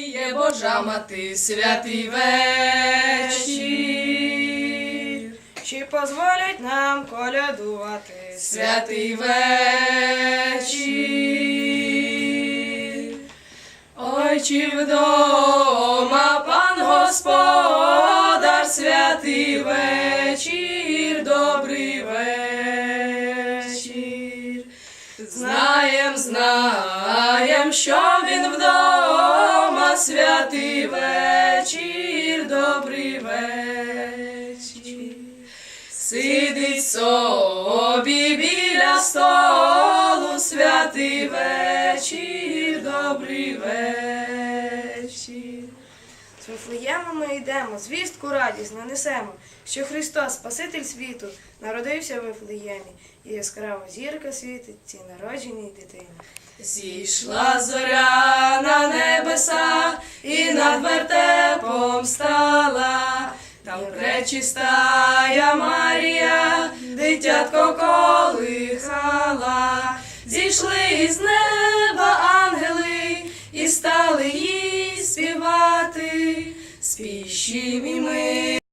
Є Божа мати, святий вечір, Чи позволять нам колядувати святий вечір. Ой, чи вдома пан Господар, святий вечір, добрий вечір. Знаєм, знаєм, що він вдома, святий вечір, добрий вечір. Сидить собі біля столу, святий вечір, добрий вечір. З Вифлеєму ми йдемо, звістку радісну несемо, що Христос, Спаситель світу, народився в Вифлеємі, і яскрава зірка світить цій народженій дитині. Зійшла зоря на і над вертепом стала. Там пречистая Марія, дитятко колихала. Зійшли із неба ангели і стали їй співати. Спішім і ми